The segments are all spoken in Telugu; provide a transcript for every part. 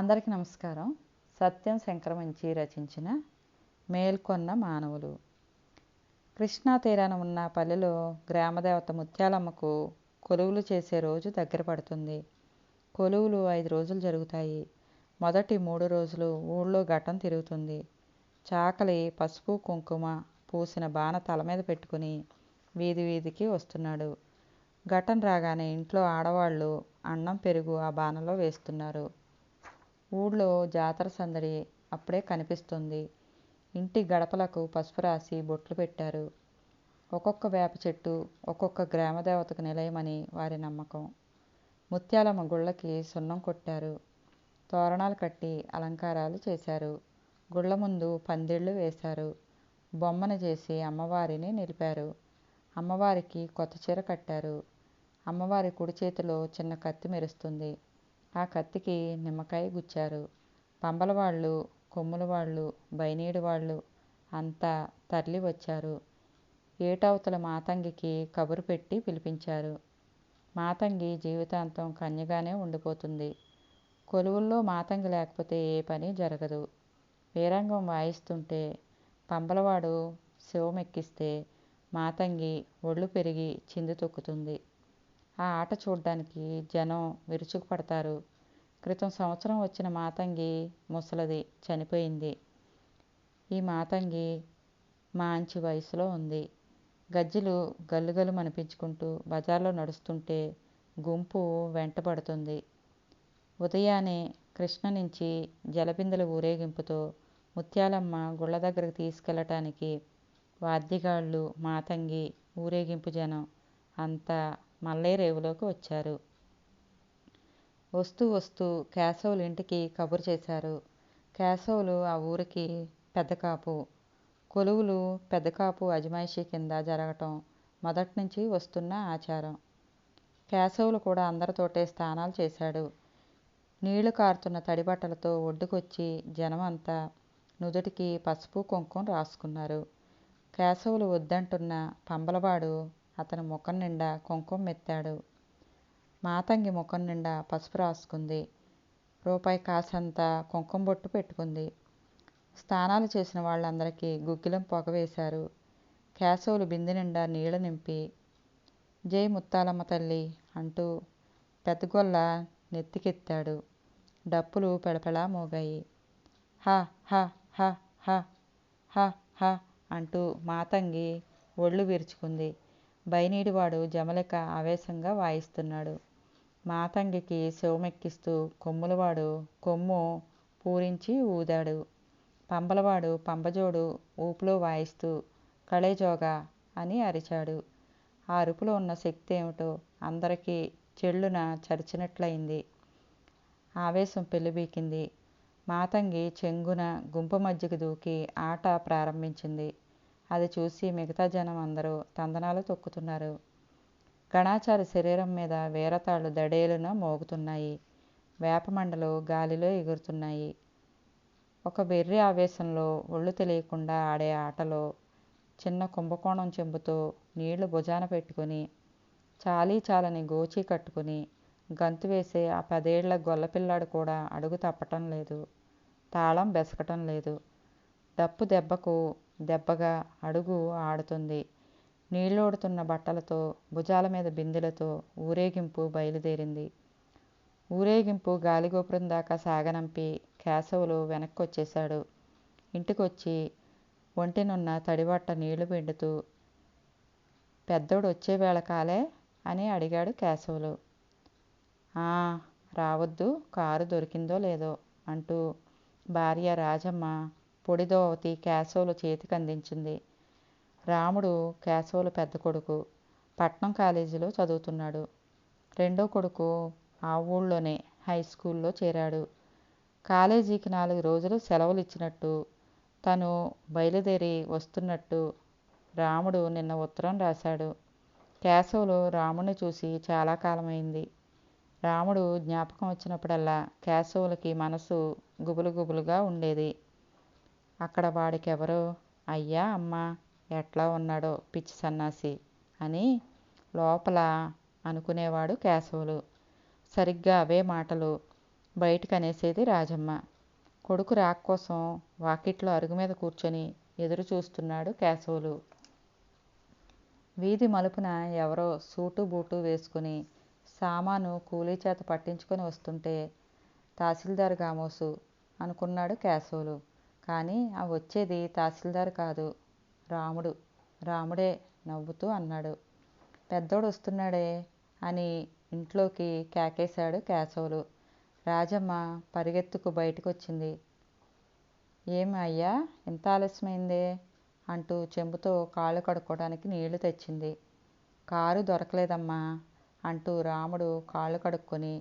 అందరికీ నమస్కారం. సత్యం శంకరమంచి రచించిన మేల్కొన్న మానవులు. కృష్ణా తీరాన ఉన్న పల్లెలో గ్రామదేవత ముత్యాలమ్మకు కొలువులు చేసే రోజు దగ్గర పడుతుంది. కొలువులు ఐదు రోజులు జరుగుతాయి. మొదటి మూడు రోజులు ఊళ్ళో ఘటం తిరుగుతుంది. చాకలి పసుపు కుంకుమ పూసిన బాణ తల మీద పెట్టుకుని వీధి వీధికి వస్తున్నాడు. ఘటం రాగానే ఇంట్లో ఆడవాళ్ళు అన్నం పెరుగు ఆ బాణలో వేస్తున్నారు. ఊళ్ళో జాతర సందడి అప్పుడే కనిపిస్తుంది. ఇంటి గడపలకు పసుపు రాసి బొట్లు పెట్టారు. ఒక్కొక్క వేప చెట్టు ఒక్కొక్క గ్రామదేవతకు నిలయమని వారి నమ్మకం. ముత్యాలమ్మ గుళ్ళకి సున్నం కొట్టారు. తోరణాలు కట్టి అలంకారాలు చేశారు. గుళ్ళ ముందు పందిళ్ళు వేశారు. బొమ్మను చేసి అమ్మవారిని నిలిపారు. అమ్మవారికి కొత్త చీర కట్టారు. అమ్మవారి కుడి చేతిలో చిన్న కత్తి మెరుస్తుంది. ఆ కత్తికి నిమ్మకాయ గుచ్చారు. పంబల వాళ్ళు కొమ్ముల వాళ్ళు బైనీడు వాళ్ళు అంతా తరలి వచ్చారు. ఏటవతల మాతంగికి కబురు పెట్టి పిలిపించారు. మాతంగి జీవితాంతం కన్యగానే ఉండిపోతుంది. కొలువుల్లో మాతంగి లేకపోతే ఏ పని జరగదు. వీరంగం వాయిస్తుంటే పంబలవాడు శివమెక్కిస్తే మాతంగి ఒళ్ళు పెరిగి చింది తొక్కుతుంది. ఆ ఆట చూడడానికి జనం విరుచుకుపడతారు. క్రితం సంవత్సరం వచ్చిన మాతంగి ముసలది చనిపోయింది. ఈ మాతంగి మంచి వయసులో ఉంది. గజ్జెలు గల్లుగలు అనిపించుకుంటూ బజార్లో నడుస్తుంటే గుంపు వెంటబడుతుంది. ఉదయాన్నే కృష్ణ నుంచి జలబిందెల ఊరేగింపుతో ముత్యాలమ్మ గుళ్ళ దగ్గరకు తీసుకెళ్ళటానికి వాద్యగాళ్ళు మాతంగి ఊరేగింపు జనం అంతా మల్లేరేవులోకి వచ్చారు. వస్తూ వస్తూ కేశవులు ఇంటికి కబురు చేశారు. కేశవులు ఆ ఊరికి పెద్ద కాపు. కొలువులు పెద్ద కాపు అజమాయిషీ కింద జరగటం మొదటి నుంచి వస్తున్న ఆచారం. కేశవులు కూడా అందరితోటే స్నానాలు చేశాడు. నీళ్ళు కారుతున్న తడి బట్టలతో ఒడ్డుకొచ్చి జనం అంతా నుదుటికి పసుపు కుంకుమ రాసుకున్నారు. కేశవులు వద్దంటున్న పంబలవాడు అతని ముఖం నిండా కుంకుమ మెత్తాడు. మాతంగి ముఖం నిండా పసుపు రాసుకుంది. రూపాయి కాసంత కుంకుమ బొట్టు పెట్టుకుంది. స్నానాలు చేసిన వాళ్ళందరికీ గుగ్గిలం పొగ వేశారు. కేశవులు బిందె నిండా నీళ్ళు నింపి జై ముత్తాలమ్మ తల్లి అంటూ పెద్దగొల్ల నెత్తికెత్తాడు. డప్పులు పెడపెలా మోగాయి. హ హ హ హ హ హ అంటూ మాతంగి ఒళ్ళు విరుచుకుంది. బయనీడివాడు జమలిక ఆవేశంగా వాయిస్తున్నాడు. మాతంగికి శివమెక్కిస్తూ కొమ్ములవాడు కొమ్ము పూరించి ఊదాడు. పంబలవాడు పంబజోడు ఊపులో వాయిస్తూ కళేజోగా అని అరిచాడు. ఆ అరుపులో ఉన్న శక్తి ఏమిటో అందరికీ చెళ్ళున చరిచినట్లయింది. ఆవేశం పెళ్ళిబీకింది. మాతంగి చెంగున గుంపు మధ్యకు దూకి ఆట ప్రారంభించింది. అది చూసి మిగతా జనం అందరూ తందనాలు తొక్కుతున్నారు. గణాచారి శరీరం మీద వీరతాళ్ళు దడేలున మోగుతున్నాయి. వేపమండలు గాలిలో ఎగురుతున్నాయి. ఒక వెర్రి ఆవేశంలో ఒళ్ళు తెలియకుండా ఆడే ఆటలో చిన్న కుంభకోణం చెంబుతో నీళ్ళు భుజాన పెట్టుకుని చాలీ చాలని గోచి కట్టుకుని గంతు వేసే ఆ పదేళ్ళ గొల్లపిల్లాడు కూడా అడుగు తప్పటం లేదు. తాళం బెసకటం లేదు. డప్పు దెబ్బకు దెబ్బగా అడుగు ఆడుతుంది. నీళ్ళోడుతున్న బట్టలతో భుజాల మీద బిందెలతో ఊరేగింపు బయలుదేరింది. ఊరేగింపు గాలిగోపురం దాకా సాగనంపి కేశవులు వెనక్కి వచ్చేశాడు ఇంటికొచ్చి ఒంటినున్న తడిబట్ట నీళ్ళు పిండుతూ పెద్దోడు వచ్చే వేళ కాలే అని అడిగాడు కేశవులు. రావద్దు. కారు దొరికిందో లేదో అంటూ భార్య రాజమ్మ పొడిదోవతి కేశవులు చేతికి అందించింది. రాముడు కేశవులు పెద్ద కొడుకు. పట్నం కాలేజీలో చదువుతున్నాడు. రెండో కొడుకు ఆ ఊళ్ళోనే హై స్కూల్లో చేరాడు. కాలేజీకి నాలుగు రోజులు సెలవులు ఇచ్చినట్టు తను బయలుదేరి వస్తున్నట్టు రాముడు నిన్న ఉత్తరం రాశాడు. కేశవులు రాముడిని చూసి చాలా కాలమైంది. రాముడు జ్ఞాపకం వచ్చినప్పుడల్లా కేశవులకి మనసు గుబులు గుబులుగా ఉండేది. అక్కడ వాడికెవరో? అయ్యా అమ్మా ఎట్లా ఉన్నాడో పిచ్చి సన్నాసి అని లోపల అనుకునేవాడు కేశవులు. సరిగ్గా అవే మాటలు బయటకు అనేసేది రాజమ్మ. కొడుకు రాక్ కోసం వాకిట్లో అరుగు మీద కూర్చొని ఎదురు చూస్తున్నాడు కేశవులు. వీధి మలుపున ఎవరో సూటు బూటు వేసుకుని సామాను కూలీ చేత పట్టించుకొని వస్తుంటే తహసీల్దార్ గామోసు అనుకున్నాడు కేశవులు. కానీ ఆ వచ్చేది తహసీల్దార్ కాదు రాముడు. రాముడే నవ్వుతూ అన్నాడు. పెద్దోడు వస్తున్నాడే అని ఇంట్లోకి కేకేశాడు కేశవులు. రాజమ్మ పరిగెత్తుకు బయటకు వచ్చింది ఏమి అయ్యా ఇంత ఆలస్యమైందే? అంటూ చెంబుతో కాళ్ళు కడుక్కోవడానికి నీళ్ళు తెచ్చింది. కారు దొరకలేదమ్మా అంటూ రాముడు కాళ్ళు కడుక్కొని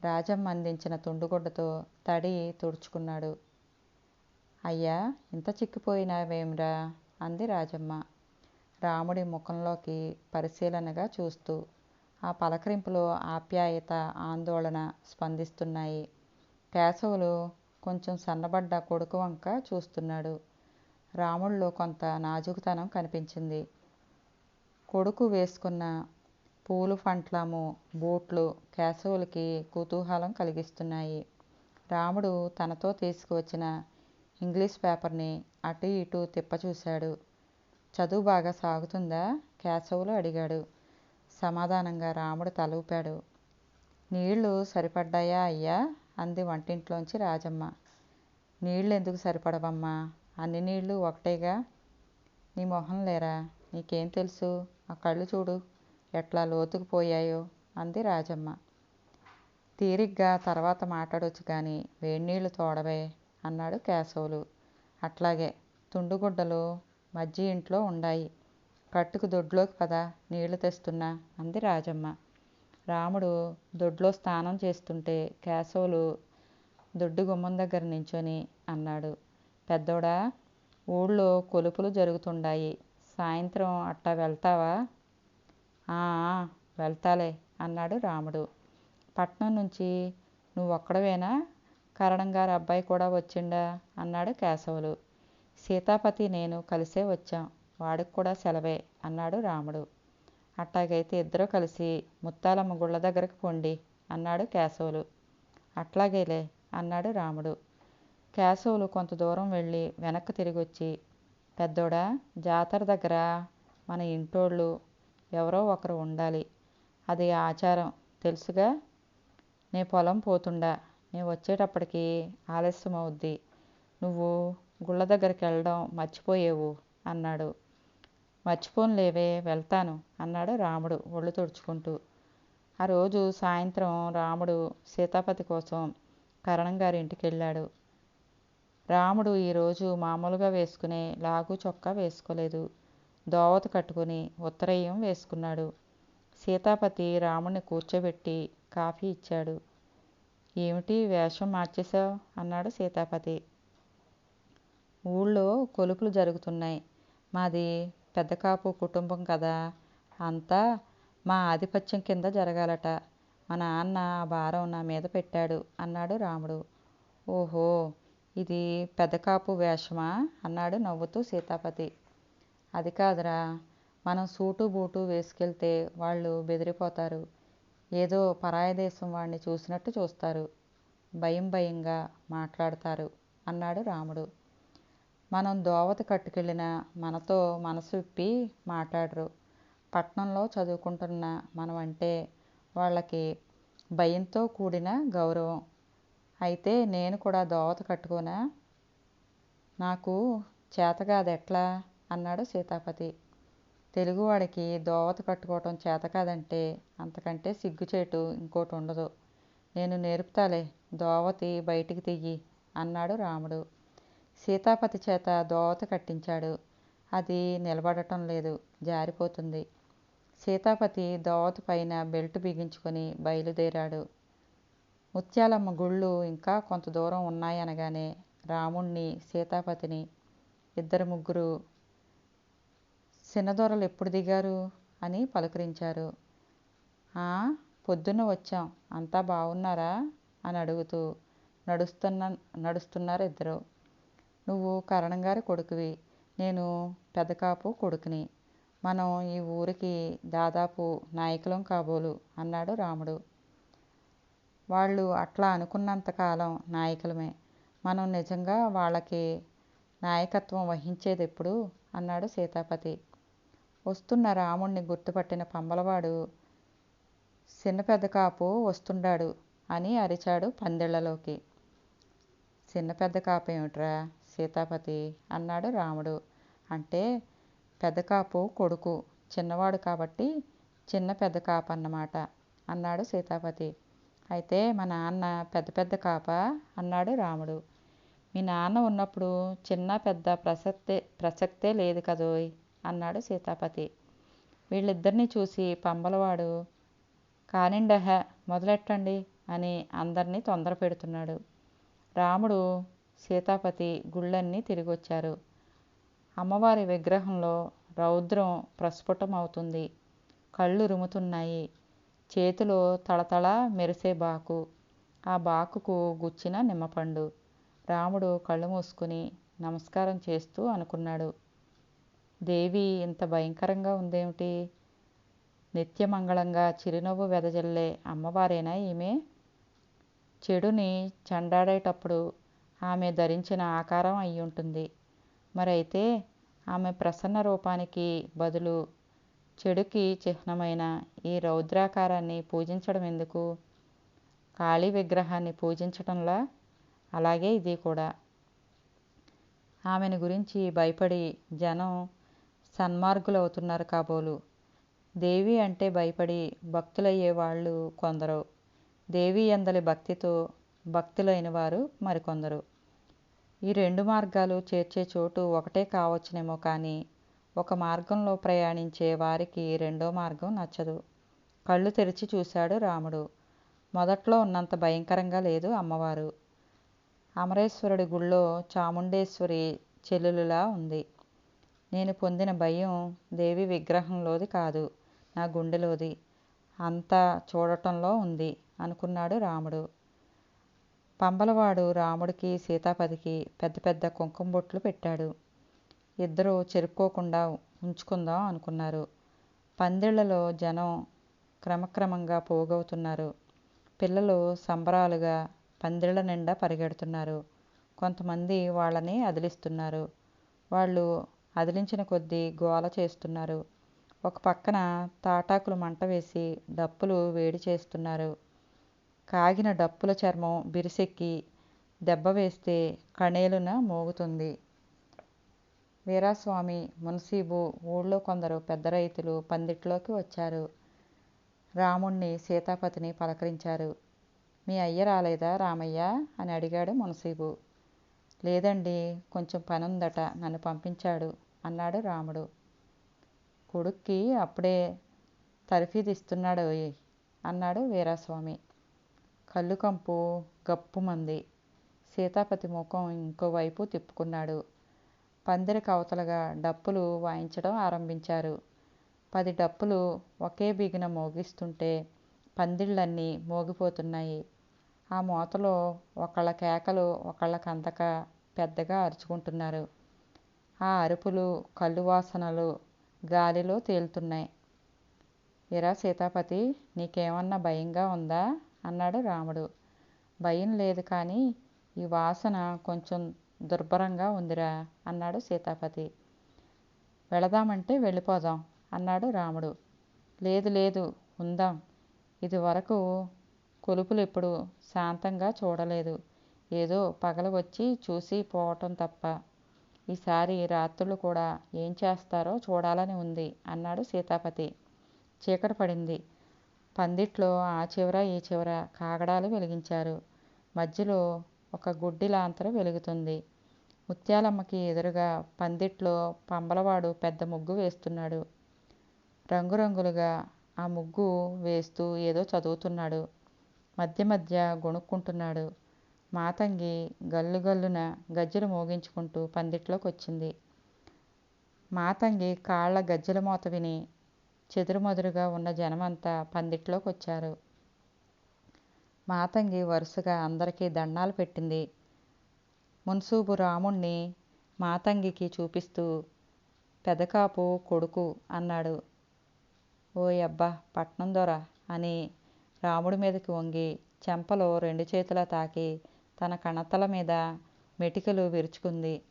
రాజమ్మ అందించిన తుండుగుడ్డతో తడి తుడుచుకున్నాడు. అయ్యా ఇంత చిక్కిపోయినావేమిరా? అంది రాజమ్మ. రాముడి ముఖంలోకి పరిశీలనగా చూస్తూ ఆ పలకరింపులో ఆప్యాయత ఆందోళన స్పందిస్తున్నాయి. కేశవులు కొంచెం సన్నబడ్డ కొడుకు వంక చూస్తున్నాడు. రాముడిలో కొంత నాజుకుతనం కనిపించింది. కొడుకు వేసుకున్న పూలు ఫంట్లము బూట్లు కేశవులకి కుతూహలం కలిగిస్తున్నాయి. రాముడు తనతో తీసుకువచ్చిన ఇంగ్లీష్ పేపర్ని అటు ఇటు తిప్పచూశాడు. చదువు బాగా సాగుతుందా? కేశవులు అడిగాడు. సమాధానంగా రాముడు తలూపాడు. నీళ్ళు సరిపడ్డాయా అయ్యా? అంది వంటింట్లోంచి రాజమ్మ. నీళ్ళు ఎందుకు సరిపడవమ్మా? అన్ని నీళ్ళు ఒకటేగా? నీ మొహం లేరా? నీకేం తెలుసు? ఆ కళ్ళు చూడు. ఎట్లా లోతుకు పోయాయో? అంది రాజమ్మ. తీరిగ్గా తర్వాత మాట్లాడొచ్చు కానీ వేడినీళ్ళు తోడవే. అన్నాడు కేశవులు. అట్లాగే తుండుగుడ్డలు మజ్జి ఇంట్లో ఉండాయి. కట్టుకు దొడ్లోకి పద నీళ్ళు తెస్తున్నా అంది రాజమ్మ. రాముడు దొడ్లో స్నానం చేస్తుంటే కేశవులు దొడ్డు గుమ్మం దగ్గర నించొని అన్నాడు. పెద్దోడా ఊళ్ళో కొలుపులు జరుగుతుండాయి. సాయంత్రం అట్టా వెళ్తావా? "ఆ, వెళ్తాలే అన్నాడు రాముడు. పట్నం నుంచి నువ్వొక్కడవేనా? కరణం గారి అబ్బాయి కూడా వచ్చిండా? అన్నాడు కేశవులు. సీతాపతి నేను కలిసే వచ్చాం. వాడికి కూడా సెలవే అన్నాడు రాముడు. అట్లాగైతే ఇద్దరూ కలిసి ముత్తాలమ్మ గుళ్ళ దగ్గరకు పొండి అన్నాడు కేశవులు. అట్లాగేలే అన్నాడు రాముడు. కేశవులు కొంత దూరం వెళ్ళి వెనక్కి తిరిగి వచ్చి పెద్దోడా జాతర దగ్గర మన ఇంటోళ్ళు ఎవరో ఒకరు ఉండాలి. అది ఆచారం తెలుసుగా? నీ పొలం పోతుండా? నేను వచ్చేటప్పటికి ఆలస్యం అవుద్ది. నువ్వు గుళ్ళ దగ్గరికి వెళ్ళడం మర్చిపోయేవు అన్నాడు. మర్చిపోనులేవే వెళ్తాను అన్నాడు రాముడు ఒళ్ళు తుడుచుకుంటూ. ఆ రోజు సాయంత్రం రాముడు సీతాపతి కోసం కరణం గారి ఇంటికి వెళ్ళాడు. రాముడు ఈరోజు మామూలుగా వేసుకునే లాగు చొక్కా వేసుకోలేదు. దోవత కట్టుకుని ఉత్తరయ్యం వేసుకున్నాడు. సీతాపతి రాముడిని కూర్చోబెట్టి కాఫీ ఇచ్చాడు. ఏమిటి వేషం మార్చేశావు? అన్నాడు సీతాపతి. ఊళ్ళో కొలుపులు జరుగుతున్నాయి. మాది పెద్ద కాపు కుటుంబం కదా. అంతా మా ఆధిపత్యం కింద జరగాలట. మా నాన్న ఆ భారం నా మీద పెట్టాడు అన్నాడు రాముడు. ఓహో ఇది పెద్ద కాపు వేషమా? అన్నాడు నవ్వుతూ సీతాపతి. అది కాదురా మనం సూటు బూటు వేసుకెళ్తే వాళ్ళు బెదిరిపోతారు. ఏదో పరాయి దేశం వాడిని చూసినట్టు చూస్తారు. భయం భయంగా మాట్లాడతారు అన్నాడు రాముడు. మనం దోవత కట్టుకెళ్ళిన మనతో మనసు విప్పి మాట్లాడరు. పట్నంలో చదువుకుంటున్న మనం అంటే వాళ్ళకి భయంతో కూడిన గౌరవం. అయితే నేను కూడా దోవత కట్టుకోనా? నాకు చేతగాదెట్లా? ఎట్లా అన్నాడు సీతాపతి. తెలుగువాడికి దోవత కట్టుకోవటం చేత కాదంటే అంతకంటే సిగ్గుచేటు ఇంకోటి ఉండదు నేను నేర్పుతాలే దోవతి బయటికి తియ్యి అన్నాడు రాముడు. సీతాపతి చేత దోవత కట్టించాడు. అది నిలబడటం లేదు జారిపోతుంది. సీతాపతి దోవత పైన బెల్ట్ బిగించుకొని బయలుదేరాడు. ముత్యాలమ్మ గుళ్ళు ఇంకా కొంత దూరం ఉన్నాయనగానే రాముణ్ణి సీతాపతిని ఇద్దరు ముగ్గురు సిన్నదొరలు ఎప్పుడు దిగారు? అని పలకరించారు. పొద్దున్న వచ్చాం. అంతా బాగున్నారా అని అడుగుతూ నడుస్తున్న నడుస్తున్నారు ఇద్దరు. నువ్వు కరణం గారి కొడుకువి. నేను పెదకాపు కొడుకుని. మనం ఈ ఊరికి దాదాపు నాయకులం కాబోలు అన్నాడు రాముడు. వాళ్ళు అట్లా అనుకున్నంతకాలం నాయకులమే. మనం నిజంగా వాళ్ళకి నాయకత్వం వహించేది ఎప్పుడు అన్నాడు సీతాపతి. వస్తున్న రాముణ్ణి గుర్తుపట్టిన పంబలవాడు చిన్న పెద్ద కాపు వస్తుండాడు అని అరిచాడు పందిళ్ళలోకి. చిన్న పెద్ద కాపు ఏమిట్రా సీతాపతి అన్నాడు రాముడు. అంటే పెద్ద కాపు కొడుకు చిన్నవాడు కాబట్టి చిన్న పెద్ద కాపు అన్నమాట అన్నాడు సీతాపతి. అయితే మా నాన్న పెద్ద పెద్ద కాప అన్నాడు రాముడు. మీ నాన్న ఉన్నప్పుడు చిన్న పెద్ద ప్రసక్తే ప్రసక్తే లేదు కదోయ్. అన్నాడు సీతాపతి. వీళ్ళిద్దరిని చూసి పంబలవాడు కానిండహ మొదలెట్టండి అని అందరినీ తొందర పెడుతున్నాడు. రాముడు సీతాపతి గుళ్ళన్నీ తిరిగొచ్చారు. అమ్మవారి విగ్రహంలో రౌద్రం ప్రస్ఫుటం అవుతుంది కళ్ళు రుముతున్నాయి. చేతిలో తళతళ మెరిసే బాకు. ఆ బాకుకు గుచ్చిన నిమ్మపండు. రాముడు కళ్ళు మూసుకుని నమస్కారం చేస్తూ అనుకున్నాడు. దేవి ఇంత భయంకరంగా ఉందేమిటి? నిత్యమంగళంగా చిరునవ్వు వెదజల్లే అమ్మవారేనా ఈమె? చెడుని చెండాడేటప్పుడు ఆమె ధరించిన ఆకారం అయి ఉంటుంది మరైతే ఆమె ప్రసన్న రూపానికి బదులు చెడుకి చిహ్నమైన ఈ రౌద్రాకారాన్ని పూజించడం ఎందుకు? కాళీ విగ్రహాన్ని పూజించటంలా? అలాగే ఇది కూడా. ఆమెను గురించి భయపడి జనం సన్మార్గులవుతున్నారు కాబోలు. దేవి అంటే భయపడి భక్తులయ్యే వాళ్ళు కొందరు. దేవి అందలి భక్తితో భక్తులైన వారు మరికొందరు. ఈ రెండు మార్గాలు చేర్చే చోటు ఒకటే కావచ్చునేమో కానీ ఒక మార్గంలో ప్రయాణించే వారికి రెండో మార్గం నచ్చదు. కళ్ళు తెరిచి చూశాడు రాముడు. మొదట్లో ఉన్నంత భయంకరంగా లేదు అమ్మవారు. అమరేశ్వరుడి గుళ్ళో చాముండేశ్వరి చెల్లెలులా ఉంది. నేను పొందిన భయం దేవి విగ్రహంలోది కాదు నా గుండెలోది. అంతా చూడటంలో ఉంది అనుకున్నాడు రాముడు. పంబలవాడు రాముడికి సీతాపతికి పెద్ద పెద్ద కుంకుమ బొట్లు పెట్టాడు. ఇద్దరూ చెరుక్కోకుండా ఉంచుకుందాం అనుకున్నారు. పందిళ్ళలో జనం క్రమక్రమంగా పోగవుతున్నారు. పిల్లలు సంబరాలుగా పందిళ్ళ నిండా పరిగెడుతున్నారు. కొంతమంది వాళ్ళని అదిలిస్తున్నారు. వాళ్ళు అదిలించిన కొద్దీ గోల చేస్తున్నారు. ఒక పక్కన తాటాకులు మంట వేసి డప్పులు వేడి చేస్తున్నారు. కాగిన డప్పుల చర్మం బిరిసెక్కి దెబ్బ వేస్తే కణేలున మోగుతుంది. వీరాస్వామి మున్సీబు ఊళ్ళో కొందరు పెద్ద రైతులు పందిట్లోకి వచ్చారు. రాముణ్ణి సీతాపతిని పలకరించారు. మీ అయ్య రాలేదా రామయ్య? అని అడిగాడు మున్సీబు. లేదండి కొంచెం పని ఉందట నన్ను పంపించాడు అన్నాడు రాముడు. కొడుక్కి అప్పుడే తర్ఫీదిస్తున్నాడు అన్నాడు వీరాస్వామి. కళ్ళు కంపు గప్పుమంది. సీతాపతి ముఖం ఇంకోవైపు తిప్పుకున్నాడు. పందిరి కవతలుగా డప్పులు వాయించడం ఆరంభించారు. పది డప్పులు ఒకే బిగిన మోగిస్తుంటే పందిళ్ళన్నీ మోగిపోతున్నాయి. ఆ మూతలో ఒకళ్ళ కేకలు ఒకళ్ళకందక పెద్దగా అరుచుకుంటున్నారు. ఆ అరుపులు కళ్ళు వాసనలు గాలిలో తేలుతున్నాయి. ఎరా సీతాపతి నీకేమన్నా భయంగా ఉందా? అన్నాడు రాముడు. భయం లేదు కానీ ఈ వాసన కొంచెం దుర్భరంగా ఉందిరా అన్నాడు సీతాపతి. వెళదామంటే వెళ్ళిపోదాం అన్నాడు రాముడు. లేదు లేదు ఉందాం. ఇది వరకు కొలుపులు ఎప్పుడు శాంతంగా చూడలేదు. ఏదో పగలు వచ్చి చూసి పోవటం తప్ప. ఈసారి రాత్రులు కూడా ఏం చేస్తారో చూడాలని ఉంది అన్నాడు సీతాపతి. చీకటి పడింది. పందిట్లో ఆ చివర ఈ చివర కాగడాలు వెలిగించారు. మధ్యలో ఒక గుడ్డి లాంతర వెలుగుతుంది. ముత్యాలమ్మకి ఎదురుగా పందిట్లో పంబలవాడు పెద్ద ముగ్గు వేస్తున్నాడు. రంగురంగులుగా ఆ ముగ్గు వేస్తూ ఏదో చదువుతున్నాడు. మధ్య మధ్య గొణుక్కుంటున్నాడు. మాతంగి గల్లు గల్లున గజ్జెలు మోగించుకుంటూ పందిట్లోకి వచ్చింది మాతంగి కాళ్ళ గజ్జెల మోత విని చెదురుమదురుగా ఉన్న జనమంతా పందిట్లోకి వచ్చారు మాతంగి వరుసగా అందరికీ దండాలు పెట్టింది. మున్సూబు రాముణ్ణి మాతంగికి చూపిస్తూ పెదకాపు కొడుకు అన్నాడు. ఓయ్ అబ్బా పట్నం దొర అని రాముడి మీదకి వంగి చెంపలో రెండు చేతుల తాకి తన కణతల మీద మెటికలు విరుచుకుంది.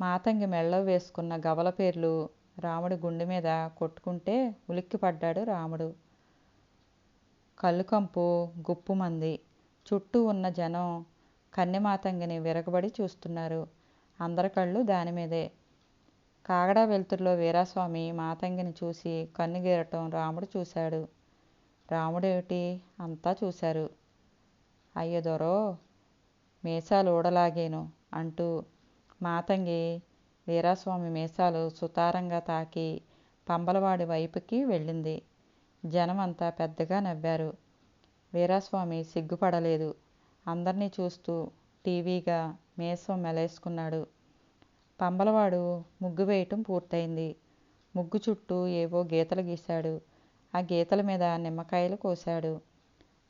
మాతంగి మెళ్ళ వేసుకున్న గవల పేర్లు రాముడి గుండె మీద కొట్టుకుంటే ఉలిక్కిపడ్డాడు రాముడు. కళ్ళుకంపు గుప్పుమంది. చుట్టూ ఉన్న జనం కన్నెమాతంగిని విరగబడి చూస్తున్నారు. అందరి కళ్ళు దాని మీదే. కాగడా వెలుతురులో వీరాస్వామి మాతంగిని చూసి కన్ను గీరటం రాముడు చూశాడు. రాముడేమిటి? అంతా చూశారు. అయ్య దొరో మీసాలు ఊడలాగేను అంటూ మాతంగి వీరాస్వామి మీసాలు సుతారంగా తాకి పంబలవాడి వైపుకి వెళ్ళింది. జనమంతా పెద్దగా నవ్వారు. వీరాస్వామి సిగ్గుపడలేదు. అందరినీ చూస్తూ టీవీగా మీసం మెలేసుకున్నాడు. పంబలవాడు ముగ్గు వేయటం పూర్తయింది. ముగ్గు చుట్టూ ఏవో గీతలు గీశాడు. ఆ గీతల మీద నిమ్మకాయలు కోశాడు.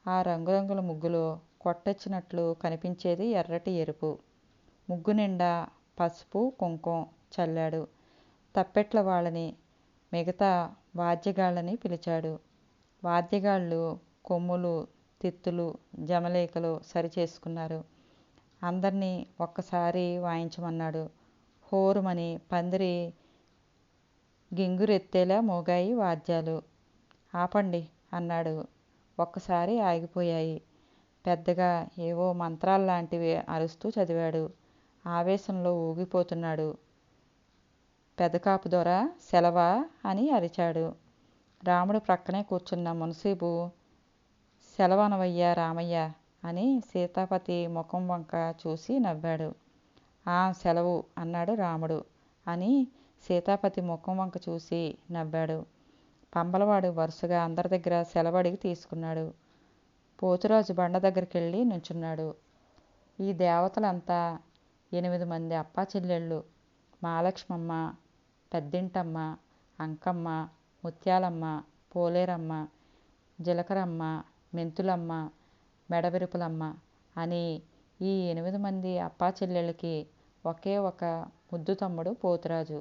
ఆ రంగురంగుల ముగ్గులో కొట్టొచ్చినట్లు కనిపించేది ఎర్రటి ఎరుపు. ముగ్గు నిండా పసుపు కుంకుమ చల్లాడు. తప్పెట్ల వాళ్ళని మిగతా వాద్యగాళ్ళని పిలిచాడు. వాద్యగాళ్ళు కొమ్ములు తిత్తులు జమలేకలు సరిచేసుకున్నారు. అందరినీ ఒక్కసారి వాయించమన్నాడు. హోరుమని పందిరి గింగురెత్తేలా మోగాయి వాద్యాలు. ఆపండి అన్నాడు. ఒక్కసారి ఆగిపోయాయి. పెద్దగా ఏవో మంత్రాల్లాంటివి అరుస్తూ చదివాడు. ఆవేశంలో ఊగిపోతున్నాడు. పెదకాపు దొర సెలవా అని అరిచాడు. రాముడు ప్రక్కనే కూర్చున్న మునసీబు సెలవనవయ్యా రామయ్య అని సీతాపతి ముఖం వంక చూసి నవ్వాడు. ఆ సెలవు అన్నాడు రాముడు అని సీతాపతి ముఖం వంక చూసి నవ్వాడు. పంబలవాడు వరుసగా అందరి దగ్గర సెలవు అడిగి తీసుకున్నాడు. పోతురాజు బండ దగ్గరికి వెళ్ళి నుంచున్నాడు. ఈ దేవతలంతా ఎనిమిది మంది అప్పా చెల్లెళ్ళు. మహాలక్ష్మమ్మ పెద్దింటమ్మ అంకమ్మ ముత్యాలమ్మ పోలేరమ్మ జీలకరమ్మ మెంతులమ్మ మెడవిరుపులమ్మ అని ఈ ఎనిమిది మంది అప్పా చెల్లెళ్ళకి ఒకే ఒక ముద్దు తమ్ముడు పోతురాజు.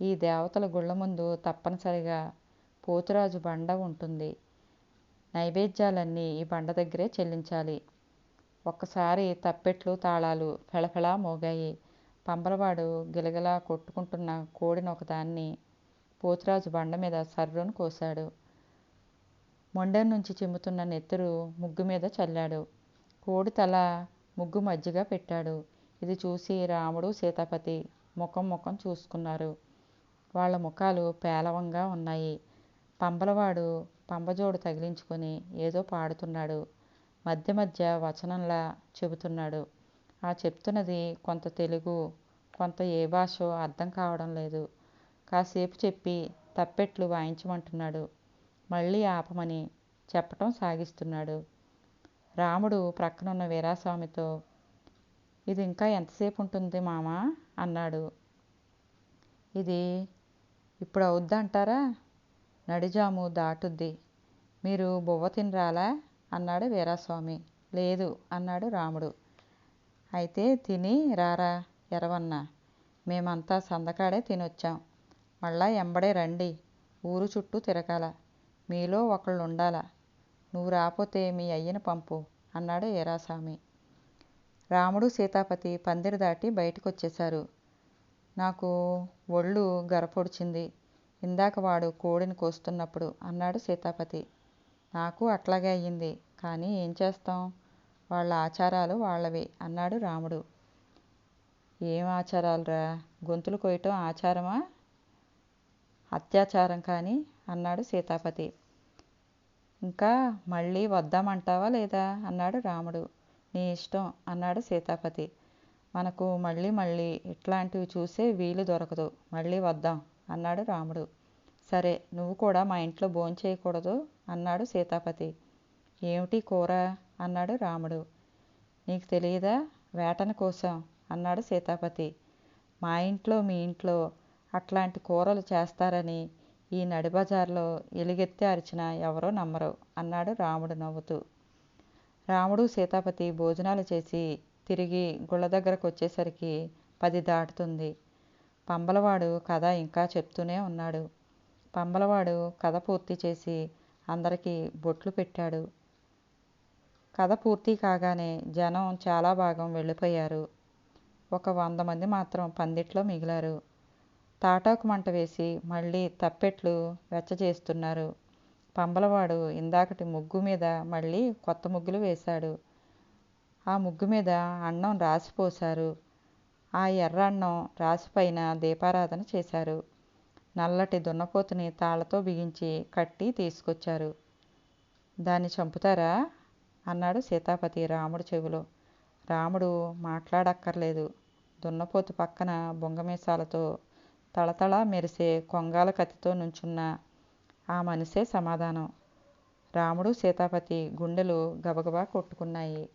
ఈ దేవతల గుళ్ళ ముందు తప్పనిసరిగా పోతురాజు బండ ఉంటుంది. నైవేద్యాలన్నీ ఈ బండ దగ్గరే చెల్లించాలి. ఒక్కసారి తప్పెట్లు తాళాలు ఫెళఫెళా మోగాయి. పంబలవాడు గిలగిలా కొట్టుకుంటున్న కోడిని ఒకదాన్ని పోతురాజు బండ మీద సర్రును కోశాడు. మొండెం నుంచి చిమ్ముతున్న నెత్తురు ముగ్గు మీద చల్లాడు. కోడి తల ముగ్గు మధ్యగా పెట్టాడు. ఇది చూసి రాముడు సీతాపతి ముఖం ముఖం చూసుకున్నారు. వాళ్ళ ముఖాలు పేలవంగా ఉన్నాయి. పంబలవాడు పంబజోడు తగిలించుకొని ఏదో పాడుతున్నాడు. మధ్య మధ్య వచనంలా చెబుతున్నాడు. ఆ చెప్తున్నది కొంత తెలుగు కొంత ఏ భాషో అర్థం కావడం లేదు. కాసేపు చెప్పి తప్పెట్లు వాయించమంటున్నాడు. మళ్ళీ ఆపమని చెప్పటం సాగిస్తున్నాడు. రాముడు ప్రక్కనున్న వీరాస్వామితో ఇది ఇంకా ఎంతసేపు ఉంటుంది మామా? అన్నాడు. ఇది ఇప్పుడు అవుద్దంటారా నడిజాము దాటుద్ది. మీరు బువ్వ తినరాలా? అన్నాడు వీరాస్వామి. లేదు అన్నాడు రాముడు. అయితే తిని రారా ఎరవన్న? మేమంతా సందకాడే తినొచ్చాం. మళ్ళా ఎంబడే రండి. ఊరు చుట్టూ తిరగాల. మీలో ఒకళ్ళు ఉండాల నువ్వు రాపోతే మీ అయ్యని పంపు అన్నాడు వీరాస్వామి. రాముడు సీతాపతి పందిరి దాటి బయటకు వచ్చేశారు నాకు ఒళ్ళు గరపొడిచింది. ఇందాక వాడు కోడిని కోస్తున్నప్పుడు అన్నాడు సీతాపతి. నాకు అట్లాగే అయ్యింది. కానీ ఏం చేస్తాం? వాళ్ళ ఆచారాలు వాళ్ళవి అన్నాడు రాముడు. ఏం ఆచారాలురా? గొంతులు కొయ్యటం ఆచారమా? అత్యాచారం కానీ అన్నాడు సీతాపతి. ఇంకా మళ్ళీ వద్దామంటావా లేదా? అన్నాడు రాముడు. నీ ఇష్టం అన్నాడు సీతాపతి. మనకు మళ్ళీ మళ్ళీ ఇట్లాంటివి చూసే వీలు దొరకదు. మళ్ళీ వద్దాం. అన్నాడు రాముడు. సరే నువ్వు కూడా మా ఇంట్లో భోంచేయకూడదు అన్నాడు సీతాపతి. ఏమిటి కూర? అన్నాడు రాముడు. నీకు తెలియదా? వేటన కోసం అన్నాడు సీతాపతి. మా ఇంట్లో మీ ఇంట్లో అట్లాంటి కూరలు చేస్తారని ఈ నడిబజార్లో ఎలుగెత్తి అరిచిన ఎవరో నమ్మరు అన్నాడు రాముడు నవ్వుతూ. రాముడు సీతాపతి భోజనాలు చేసి తిరిగి గుళ్ళ దగ్గరకు వచ్చేసరికి పది దాటుతుంది. పంబలవాడు కథ ఇంకా చెప్తూనే ఉన్నాడు. పంబలవాడు కథ పూర్తి చేసి అందరికీ బొట్లు పెట్టాడు. కథ పూర్తి కాగానే జనం చాలా భాగం వెళ్ళిపోయారు. ఒక వంద మంది మాత్రం పందిట్లో మిగిలారు. తాటాకు మంట వేసి మళ్ళీ తప్పెట్లు వెచ్చజేస్తున్నారు. పంబలవాడు ఇందాకటి ముగ్గు మీద మళ్ళీ కొత్త ముగ్గులు వేశాడు. ఆ ముగ్గు మీద అన్నం రాసిపోశారు. ఆ ఎర్ర అన్నం రాసిపైన దీపారాధన చేశారు. నల్లటి దున్నపోతుని తాళ్ళతో బిగించి కట్టి తీసుకొచ్చారు. దాన్ని చంపుతారా? అన్నాడు సీతాపతి రాముడు చెవిలో. రాముడు మాట్లాడక్కర్లేదు. దున్నపోతు పక్కన బొంగమీసాలతో తళతళ మెరిసే కొంగాల కత్తితో నుంచున్న ఆ మనిషే సమాధానం. రాముడు సీతాపతి గుండెలు గబగబా కొట్టుకున్నాయి.